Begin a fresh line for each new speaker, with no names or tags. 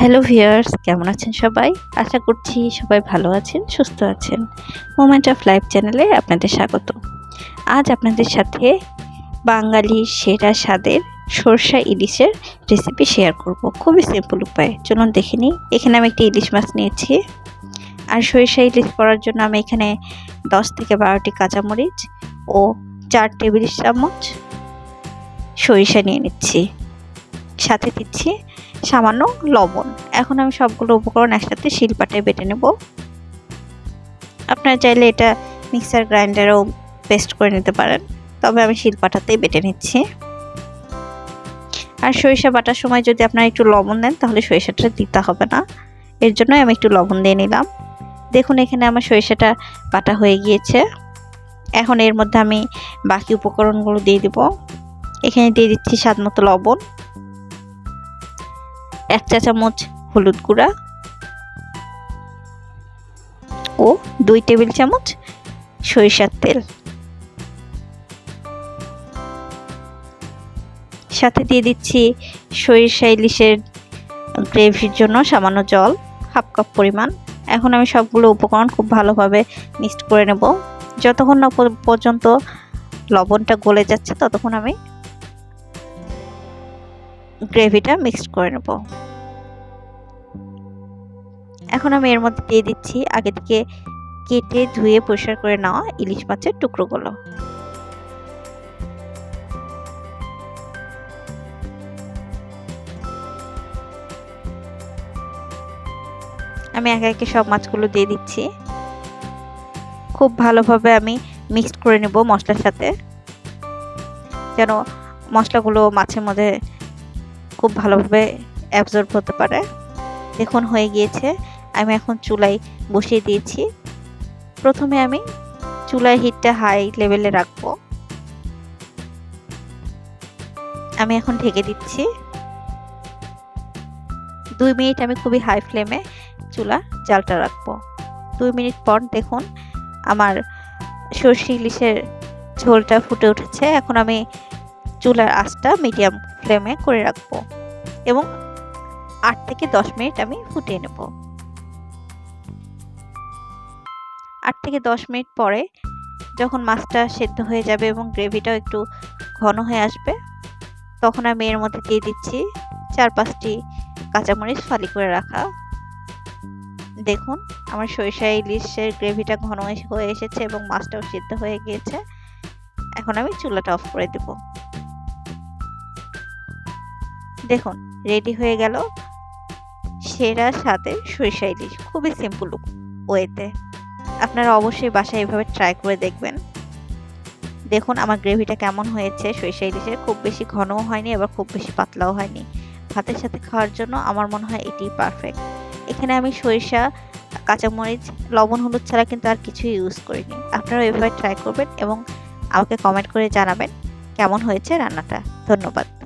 Hello viewers কেমন আছেন সবাই? আশা করছি সবাই ভালো আছেন, সুস্থ আছেন। মোমেন্ট অফ লাইফ চ্যানেলে আপনাদের স্বাগত। আজ আপনাদের সাথে বাঙালির সেরা স্বাদের সরষা ইলিশের রেসিপি শেয়ার করব। খুবই সিম্পল উপায়। চলুন দেখে নিই। এখানে আমি একটি ইলিশ মাছ নিয়েছি। আর সরিষা ইলিশ করার জন্য আমি এখানে দশ থেকে বারোটি কাঁচামরিচ ও চার টেবিল চামচ সরিষা নিয়ে নিচ্ছি। সাথে দিচ্ছি সামান্য লবণ। এখন আমি সবগুলো উপকরণ একসাথে শিলপাটায় বেটে নেব। আপনারা চাইলে এটা মিক্সার গ্রাইন্ডারেও পেস্ট করে নিতে পারেন। তবে আমি শিলপাটাতেই বেটে নিচ্ছি। আর সরিষা বাটার সময় যদি আপনারা একটু লবণ দেন, তাহলে সরিষাটা দিতে হবে না। এর জন্যই আমি একটু লবণ দিয়ে নিলাম। দেখুন, এখানে আমার সরিষাটা বাটা হয়ে গিয়েছে। এখন এর মধ্যে আমি বাকি উপকরণগুলো দিয়ে দিব। এখানে দিয়ে দিচ্ছি স্বাদ মতো লবণ। এক চা চামচ হলুদ গুঁড়া ও দুই টেবিল চামচ সরিষার তেল। সাথে দিয়ে দিচ্ছি সরিষা ইলিশের গ্রেভির জন্য সামান্য জল, হাফ কাপ পরিমাণ। এখন আমি সবগুলো উপকরণ খুব ভালোভাবে মিক্সড করে নেব। যতক্ষণ না পর্যন্ত লবণটা গলে যাচ্ছে, ততক্ষণ আমি গ্রেভিটা মিক্সড করে নেব। এখন আমি এর মধ্যে দিয়ে দিচ্ছি। আগে থেকে কেটে ধুয়ে পরিষ্কার করে নেওয়া ইলিশ মাছের টুকরোগুলো। আমি একে একে সব মাছগুলো দিয়ে দিচ্ছি। খুব ভালোভাবে আমি মিক্সড করে নেব মশলার সাথে। যেন মশলাগুলো মাছের মধ্যে খুব ভালোভাবে অ্যাবজর্ব হতে পারে। দেখুন, হয়ে গিয়েছে। আমি এখন চুলায় বসিয়ে দিয়েছি। প্রথমে আমি চুলায় হিটটা হাই লেভেলে রাখব। আমি এখন ঢেকে দিচ্ছি। দুই মিনিট আমি খুবই হাই ফ্লেমে চুলা জালটা রাখব। দুই মিনিট পর দেখুন আমার সর্ষে ইলিশের ঝোলটা ফুটে উঠেছে। এখন আমি চুলার আঁচটা মিডিয়াম ফ্লেমে করে রাখব এবং আট থেকে দশ মিনিট আমি ফুটিয়ে নেব। আট থেকে দশ মিনিট পরে যখন মাছটা সেদ্ধ হয়ে যাবে এবং গ্রেভিটাও একটু ঘন হয়ে আসবে, তখন আমি এর মধ্যে দিয়ে দিচ্ছি চার পাঁচটি কাঁচামরিচ ফালি করে রাখা। দেখুন, আমার সরিষা ইলিশের গ্রেভিটা ঘন হয়ে এসেছে এবং মাছটাও সিদ্ধ হয়ে গিয়েছে। এখন আমি চুলাটা অফ করে দেব। দেখুন, রেডি হয়ে গেল সেরা সাথে সরিষা ইলিশ। খুবই সিম্পল ওয়েতে। আপনারা অবশ্যই বাসায় এভাবে ট্রাই করে দেখবেন। দেখুন আমার গ্রেভিটা কেমন হয়েছে। সরিষা ইলিশের খুব বেশি ঘনও হয়নি, আবার খুব বেশি পাতলাও হয়নি। ভাতের সাথে খাওয়ার জন্য আমার মনে হয় এটি পারফেক্ট এখানে আমি সরিষা, কাঁচামরিচ, লবণ, হলুদ ছাড়া কিন্তু আর কিছুই ইউজ করিনি। আপনারা এভাবে ট্রাই করবেন এবং আমাকে কমেন্ট করে জানাবেন কেমন হয়েছে রান্নাটা। ধন্যবাদ।